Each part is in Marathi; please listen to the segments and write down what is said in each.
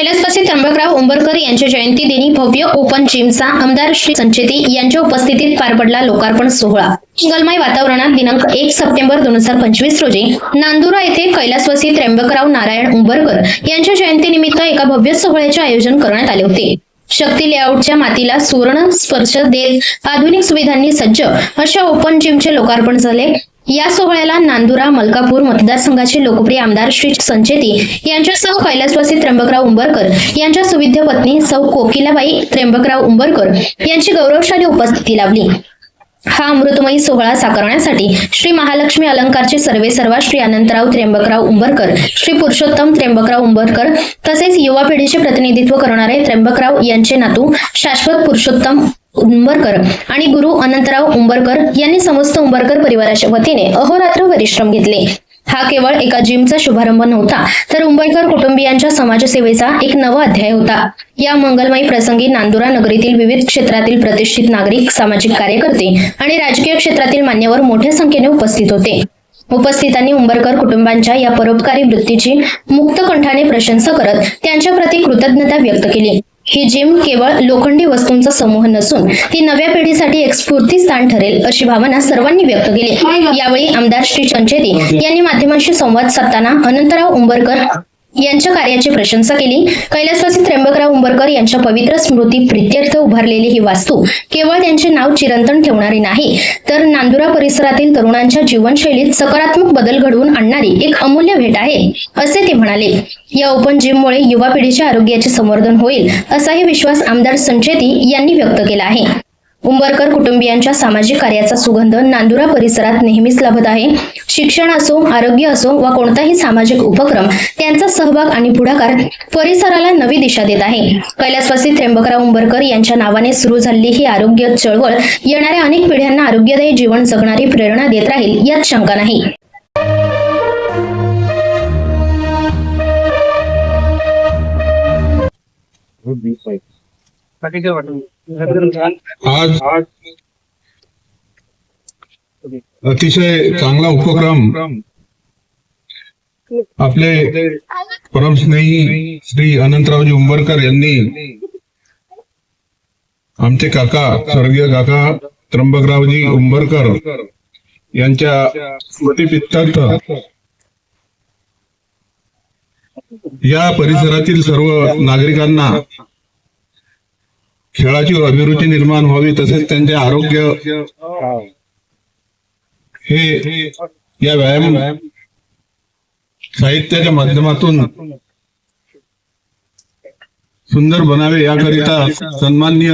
कैलासवासी त्र्यंबकराव उंबरकर यांच्या जयंती दिनी भव्य ओपन जिमचा आमदार श्री संचेती यांच्या उपस्थितीत पार पडला लोकार्पण सोहळा. मंगलमय वातावरणात दिनांक एक सप्टेंबर दोन हजार पंचवीस रोजी नांदुरा येथे कैलासवासी त्र्यंबकराव नारायण उंबरकर यांच्या जयंतीनिमित्त एका भव्य सोहळ्याचे आयोजन करण्यात आले होते. शक्ती लेआउटच्या मातीला सुवर्ण स्पर्श देत आधुनिक सुविधांनी सज्ज अशा ओपन जिमचे लोकार्पण झाले. या सोहळ्याला नांदुरा मलकापूर मतदारसंघाचे लोकप्रिय आमदार श्री संचेती यांच्यासह कैलासवासी त्र्यंबकराव उंबरकर यांच्या सुविद्य पत्नी सौ कोकिलाबाई त्र्यंबकराव उंबरकर यांची गौरवशाली उपस्थिती लाभली. हा अमृतमयी सोहळा साकारण्यासाठी श्री महालक्ष्मी अलंकारचे सर्वे सर्वा श्री अनंतराव त्र्यंबकराव उंबरकर श्री पुरुषोत्तम त्र्यंबकराव उंबरकर तसेच युवा पिढीचे प्रतिनिधित्व करणारे त्र्यंबकराव यांचे नातू शाश्वत पुरुषोत्तम उंबरकर आणि गुरु अनंतराव उंबरकर यांनी समस्त उंबरकर परिवाराच्या वतीने अहोरात्र परिश्रम घेतले. हा केवळ एका जिमचा शुभारंभ नव्हता तर उंबरकर कुटुंबियांच्या समाजसेवेचा एक नवा अध्याय होता. या मंगलमयी प्रसंगी नांदुरा नगरीतील विविध क्षेत्रातील प्रतिष्ठित नागरिक सामाजिक कार्यकर्ते आणि राजकीय क्षेत्रातील मान्यवर मोठ्या संख्येने उपस्थित होते. उपस्थितांनी उंबरकर कुटुंबांच्या या परोपकारी वृत्तीची मुक्त कंठाने प्रशंसा करत त्यांच्या प्रती कृतज्ञता व्यक्त केली. ही जिम केवळ लोखंडी वस्तूंचा समूह नसून ती नव्या पिढीसाठी एक स्फूर्तीस्थान ठरेल अशी भावना सर्वांनी व्यक्त केली. यावेळी आमदार श्री संचेती यांनी माध्यमांशी संवाद साधताना अनंतराव उंबरकर यांच्या कार्याची प्रशंसा केली. कैलासवासी त्र्यंबकराव उंबरकर यांच्या पवित्र स्मृती प्रित्यर्थ उभारलेली ही वास्तू केवळ त्यांचे नाव चिरंतन ठेवणारी नाही तर नांदुरा परिसरातील तरुणांच्या जीवनशैलीत सकारात्मक बदल घडवून आणणारी एक अमूल्य भेट आहे असे ते म्हणाले. या ओपन जिममुळे युवा पिढीच्या आरोग्याचे संवर्धन होईल असाही विश्वास आमदार संचेती यांनी व्यक्त केला आहे. उंबरकर कुटुंबियांच्या सामाजिक कार्याचा सुगंध नांदुरा परिसरात नेहमीच लाभत आहे. शिक्षण असो आरोग्य असो वा कोणताही सामाजिक उपक्रम त्यांचा सहभाग आणि पुढाकार परिसराला नवी दिशा देत आहे. कैलासवासी त्र्यंबकराव उंबरकर यांच्या नावाने सुरू झालेली ही आरोग्य चळवळ येणाऱ्या अनेक पिढ्यांना आरोग्यदायी जीवन जगणारी प्रेरणा देत राहील यात शंका नाही. आज अतिशय चांगला उपक्रम आपले परमस्नेही श्री अनंतरावजी उंबरकर यांनी आमचे काका स्वर्गीय काका त्र्यंबकरावजी उंबरकर यांच्या स्मृतीपित्तार्थ या परिसरातील सर्व नागरिकांना खेळाची अभिरुची निर्माण व्हावी तसेच त्यांचे आरोग्य हे या व्यायाम साहित्याच्या माध्यमातून सुंदर बनावे याकरिता सन्माननीय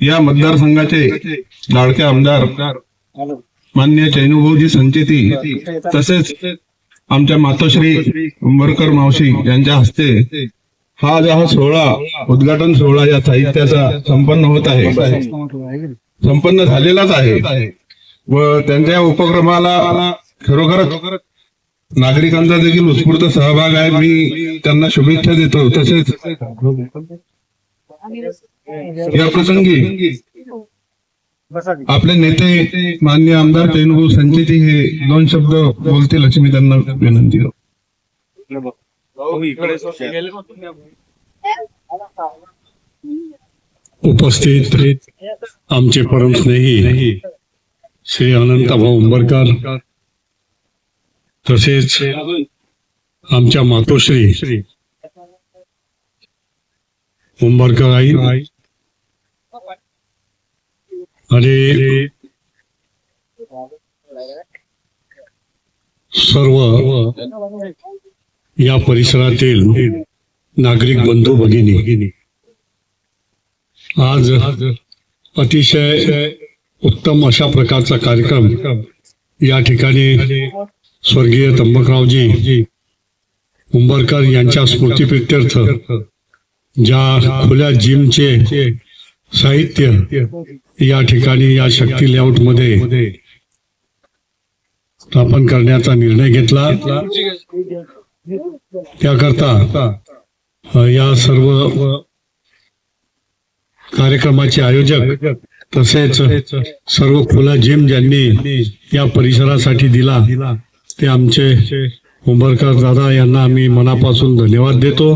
या मतदारसंघाचे लाडके आमदार मान्य चैनुभाऊजी संचेती तसेच आमच्या मातोश्री उंबरकर मावशी यांच्या हस्ते हा जो हा सोहळा उद्घाटन सोहळा या साहित्याचा संपन्न होत आहे. संपन्न झालेलाच आहे. व त्यांच्या या उपक्रमाला खरोखरच नागरिकांचा देखील उत्स्फूर्त सहभाग आहे. मी त्यांना शुभेच्छा देतो. तसेच या प्रसंगी आपले नेते मान्य आमदार तेनुभाऊ संचेती हे दोन शब्द बोलतील अशी मी त्यांना विनंती करतो. उपस्थित आमचे परमस्नेही श्री अनंतभाऊ उंबरकर तसेच आमच्या मातोश्री उंबरकर आई आणि सर्व या परिसरातील नागरिक बंधू भगिनी आज अतिशय उत्तम अशा प्रकारचा कार्यक्रम या ठिकाणी स्वर्गीय त्र्यंबकरावजी उंबरकर यांच्या स्मृतीप्रित्यर्थ ज्या खुल्या जिमचे साहित्य या ठिकाणी या शक्ती लेआउटमध्ये स्थापन करण्याचा निर्णय घेतला. त्याकरता या सर्व कार्यक्रमाचे आयोजक तसेच सर्व खुला जिम ज्यांनी या परिसरासाठी दिला ते आमचे उंबरकर दादा यांना आम्ही मनापासून धन्यवाद देतो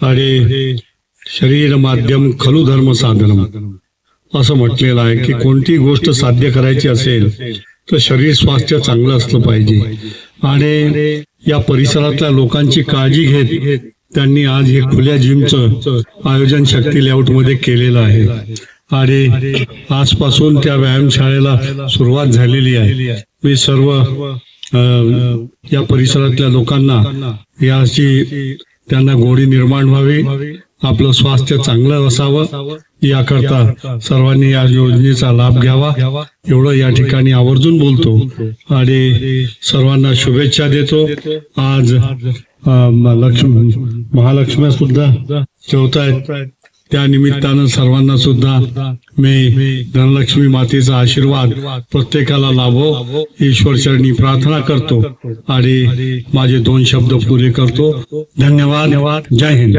आणि शरीर माध्यम खलु धर्म साधन असं म्हटलेलं आहे की कोणती गोष्ट साध्य करायची असेल तर शरीर स्वास्थ्य चांगलं असलं पाहिजे. आणि या परिसरातल्या लोकांची काळजी घेत त्यांनी आज हे खुल्या जिमचं आयोजन शक्ती लेआउटमध्ये केलेलं आहे. आणि आजपासून त्या व्यायामशाळेला सुरुवात झालेली आहे. मी सर्व या परिसरातल्या लोकांना याची त्यांना गोडी निर्माण व्हावी. आपलं स्वास्थ्य चांगलं असावं. याकरता सर्वांनी या योजनेचा लाभ घ्यावा. एवढं या ठिकाणी आवर्जून बोलतो. आणि सर्वांना शुभेच्छा देतो. आज लक्ष्मी महालक्ष्म्या सुद्धा ठेवतायत त्या निमित्तानं सर्वांना सुद्धा मी धनलक्ष्मी मातेचा आशीर्वाद प्रत्येकाला लाभो. ईश्वर चरणी प्रार्थना करतो. आणि माझे दोन शब्द पुरे करतो. धन्यवाद. जय हिंद.